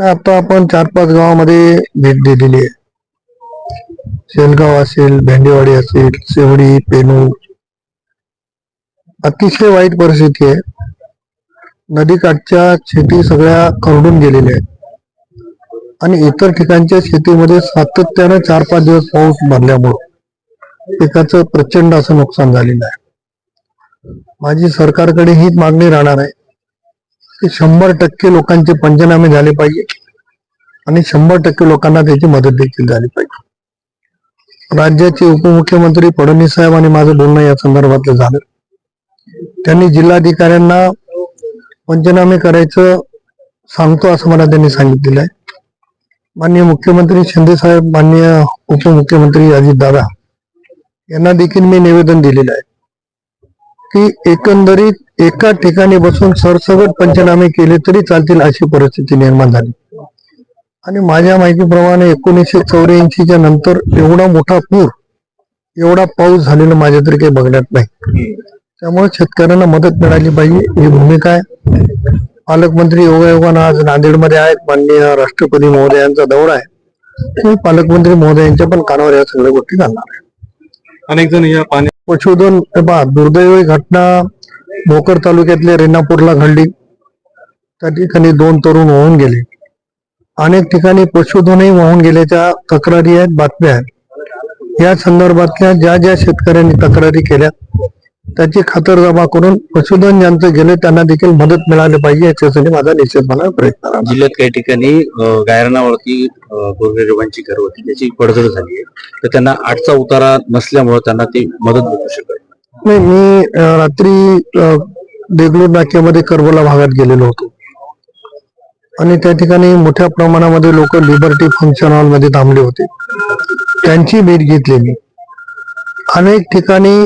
आता आपण चार पाच गावामध्ये भेट दिलेली आहे. शेलगाव असेल भेंडेवाडी असेल शेवडी पेनू. अतिशय वाईट परिस्थिती आहे. नदीकाठच्या शेती सगळ्या करडून गेलेल्या आहेत. आणि इतर ठिकाणच्या शेतीमध्ये सातत्यानं चार पाच दिवस पाऊस भरल्यामुळं पिकाचं प्रचंड असं नुकसान झालेलं आहे. माझी सरकारकडे हीच मागणी राहणार आहे. की शंभर टक्के लोकांचे पंचनामे झाले पाहिजे. आणि शंभर टक्के लोकांना त्याची मदत देखील झाली पाहिजे. राज्याचे उपमुख्यमंत्री फडणवीस साहेब आणि माझं बोलणं या संदर्भातलं झालं. त्यांनी जिल्हाधिकाऱ्यांना पंचनामे करायचं सांगतो असं मला त्यांनी सांगितलेलं आहे. माननीय मुख्यमंत्री शिंदे साहेब माननीय उपमुख्यमंत्री अजितदादा यांना देखील मी निवेदन दिलेलं आहे. की एकंदरीत एका ठिकाणी बसून सरसगट पंचनामे केले तरी चालतील अशी परिस्थिती निर्माण झाली. आणि माझ्या माहितीप्रमाणे एकोणीसशे चौऱ्याऐंशीच्या नंतर एवढा मोठा पूर एवढा पाऊस झालेला माझ्या तरी काही बघण्यात नाही. त्यामुळे शेतकऱ्यांना मदत मिळाली पाहिजे ही भूमिका आहे. पालकमंत्री योगायोगानं आज नांदेडमध्ये आहेत. माननीय राष्ट्रपती महोदयांचा दौरा आहे. पालकमंत्री महोदयांच्या पण कानावर या सगळ्या गोष्टी घालणार आहे अनेक जण या पाणी पशुधन दुर्दैवी घटना भोकर तालुक्यातल्या रेणापूरला घडली. त्या ठिकाणी दोन तरुण वाहून गेले. अनेक ठिकाणी पशुधनही वाहून गेल्याच्या तक्रारी आहेत बातम्या आहेत. या संदर्भातल्या ज्या ज्या शेतकऱ्यांनी तक्रारी केल्या त्याची खातरजमा करून पशुधन ज्यांचं गेले त्यांना देखील मदत मिळाली पाहिजे याच्यासाठी माझा निश्चित मला प्रयत्न जिल्ह्यात काही ठिकाणी गायरणावरती गोरगरिबांची घर होती त्याची पडझड झाली आहे. तर त्यांना आठचा उतारा नसल्यामुळे त्यांना ती मदत मिळू शकत नाही. मी रात्री देगलूर नाक्यामध्ये करबला भागात गेलेलो होतो. आणि त्या ठिकाणी मोठ्या प्रमाणामध्ये लोक लिबर्टी फंक्शन हॉलमध्ये थांबले होते. त्यांची भेट घेतली मी. अनेक ठिकाणी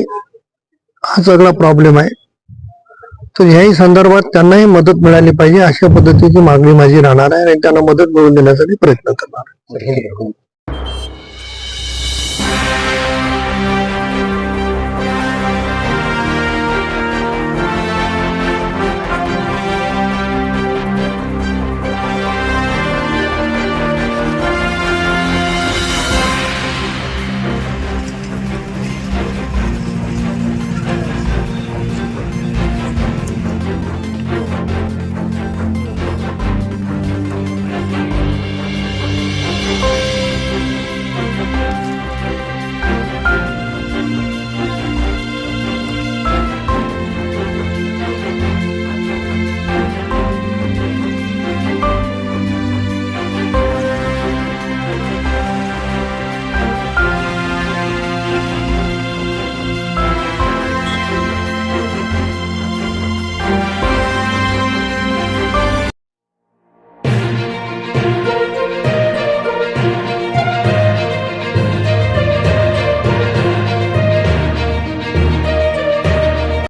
हा सगळा प्रॉब्लेम आहे. तर याही संदर्भात त्यांनाही मदत मिळाली पाहिजे अशा पद्धतीची मागणी माझी राहणार आहे आणि त्यांना मदत मिळवून देण्यासाठी प्रयत्न करणार